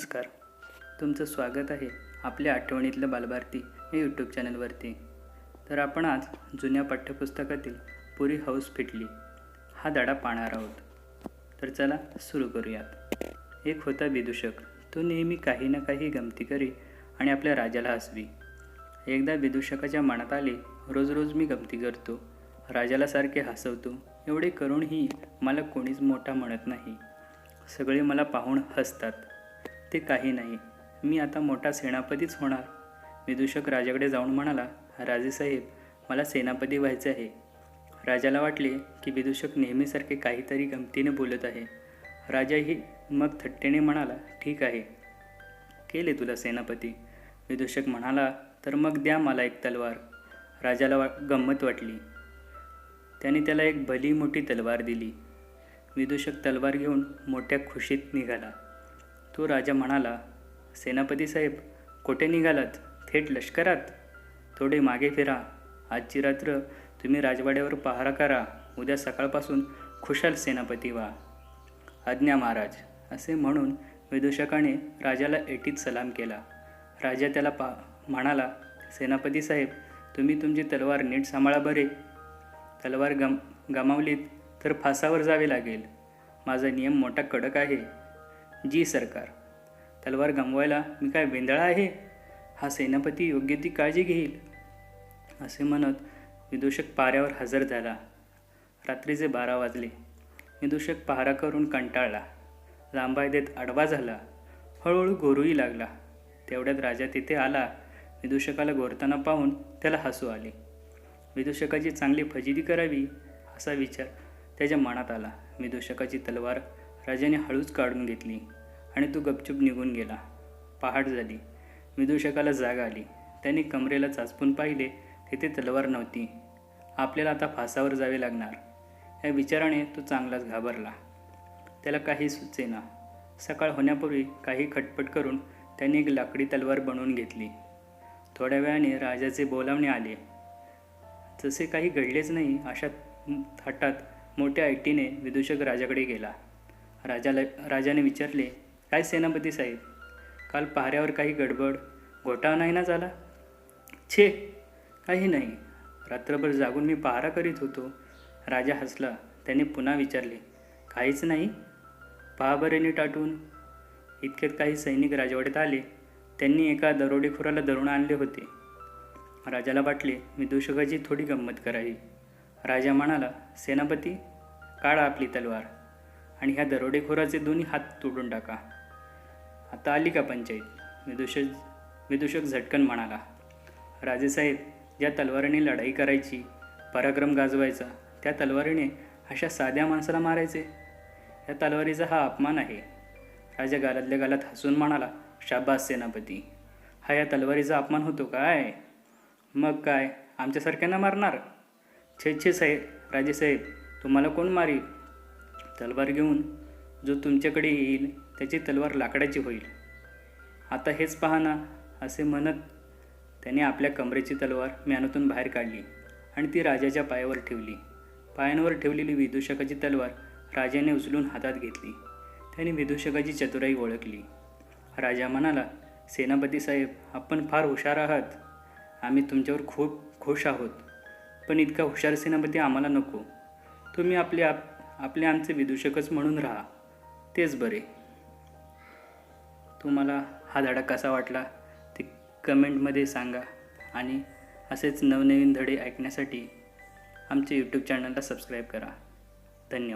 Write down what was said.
नमस्कार. तुमचं स्वागत आहे आपल्या आठवणीतलं बालभारती या यूट्यूब चॅनलवरती तर आपण आज जुन्या पाठ्यपुस्तकातील पुरी हाऊस फिटली हा धडा पाहणार आहोत. तर चला सुरू करूयात. एक होता विदूषक तो नेहमी काही ना काही गमती करी आणि आपल्या राजाला हसवी. एकदा विदूषकाच्या मनात आले रोज रोज मी गमती करतो. राजाला सारखे हसवतो एवढे करूनही मला कोणीच मोठा म्हणत नाही. सगळे मला पाहून हसतात. ते काही नाही. मी आता मोठा सेनापतीच होणार. विदूषक राजाकडे जाऊन म्हणाला राजेसाहेब मला सेनापती व्हायचे आहे. राजाला वाटले की विदूषक नेहमीसारखे काहीतरी गमतीने बोलत आहे. राजाही मग थट्टेने म्हणाला ठीक आहे. केले तुला सेनापती. विदूषक म्हणाला तर मग द्या मला एक तलवार. राजाला वा गंमत वाटली. त्याने त्याला एक भली मोठी तलवार दिली. विदूषक तलवार घेऊन मोठ्या खुशीत निघाला. तो राजा म्हणाला सेनापती साहेब कोठे निघालात? थेट लष्करात? थोडे मागे फिरा. आजची रात्र तुम्ही राजवाड्यावर पहारा करा. उद्या सकाळपासून खुशाल सेनापती व्हा. आज्ञा महाराज असे म्हणून विदूषकाने राजाला एटीत सलाम केला. राजा त्याला पा म्हणाला सेनापती साहेब तुम्ही तुमची तलवार नीट सांभाळा बरे. तलवार गम गमावलीत तर फासावर जावे लागेल. माझा नियम मोठा कडक आहे. जी सरकार तलवार गमवायला मी काय वेंदळा आहे? हा सेनापती योग्य ती काळजी घेईल? असे म्हणत विदूषक पाऱ्यावर हजर झाला. रात्रीचे बारा वाजले. विदूषक पहारा करून कंटाळला. लांबाय देत आडवा झाला. हळूहळू गोरूही लागला. तेवढ्यात राजा तिथे आला. विदूषकाला गोरताना पाहून त्याला हसू आले. विदूषकाची चांगली फजिती करावी असा विचार त्याच्या मनात आला. विदूषकाची तलवार राजाने हळूच काढून घेतली. आणि तो गपचूप निघून गेला. पहाट झाली. विदूषकाला जाग आली. त्याने कमरेला चाचपून पाहिले. तिथे तलवार नव्हती. आपल्याला आता फासावर जावे लागणार. या विचाराने तो चांगलाच घाबरला. त्याला काही सुचेना. सकाळ होण्यापूर्वी काही खटपट करून त्याने एक लाकडी तलवार बनवून घेतली. थोड्या वेळाने राजाचे बोलावणे आले. जसे काही घडलेच नाही अशा थाटात मोठ्या ऐटीने विदूषक राजाकडे गेला. राजाला राजाने विचारले काय सेनापती साहेब? काल पहाऱ्यावर काही गडबड घोटाळा नाही ना झाला? छे काही नाही. रात्रभर जागून मी पहारा करीत होतो. राजा हसला त्याने पुन्हा विचारले काहीच नाही? पहा टाटून इतक्यात काही सैनिक राजवाड्यात आले. त्यांनी एका दरोडेखोराला धरून आणले होते. राजाला वाटले विदूषकाची थोडी गंमत करावी. राजा म्हणाला सेनापती काढा आपली तलवार आणि ह्या दरोडेखोराचे दोन्ही हात तोडून टाका. आता आली का पंचायत? विदूषक विदूषक झटकन म्हणाला. राजेसाहेब ज्या तलवारीने लढाई करायची पराक्रम गाजवायचा त्या तलवारीने अशा साध्या माणसाला मारायचे? या तलवारीचा हा अपमान आहे. राजा गालातल्या गालात हसून म्हणाला शाबास सेनापती. हा या तलवारीचा अपमान होतो काय? मग काय? आमच्यासारख्यांना मारणार? छे छे साहेब राजेसाहेब तुम्हाला कोण मारील? तलवार घेऊन जो तुमच्याकडे येईल त्याची तलवार लाकडाची होईल. आता हेच पहा ना असे म्हणत त्याने आपल्या कमरेची तलवार म्यानातून बाहेर काढली आणि ती राजाच्या पायावर ठेवली. पायांवर ठेवलेली विदूषकाची तलवार राजाने उचलून हातात घेतली. त्याने विदूषकाची चतुराई ओळखली. राजा म्हणाला सेनापती साहेब आपण फार हुशार आहात. आम्ही तुमच्यावर खूप खुश आहोत. पण इतका हुशार सेनापती आम्हाला नको. तुम्ही आपले आप आपले आमचे विदूषकच म्हणून राहा. तेच बरे. तुम्हाला हा धडा कसा वाटला ते कमेंटमध्ये सांगा. आणि असेच नवनवीन धडे ऐकण्यासाठी आमचे यूट्यूब चॅनलला सबस्क्राईब करा. धन्यवाद.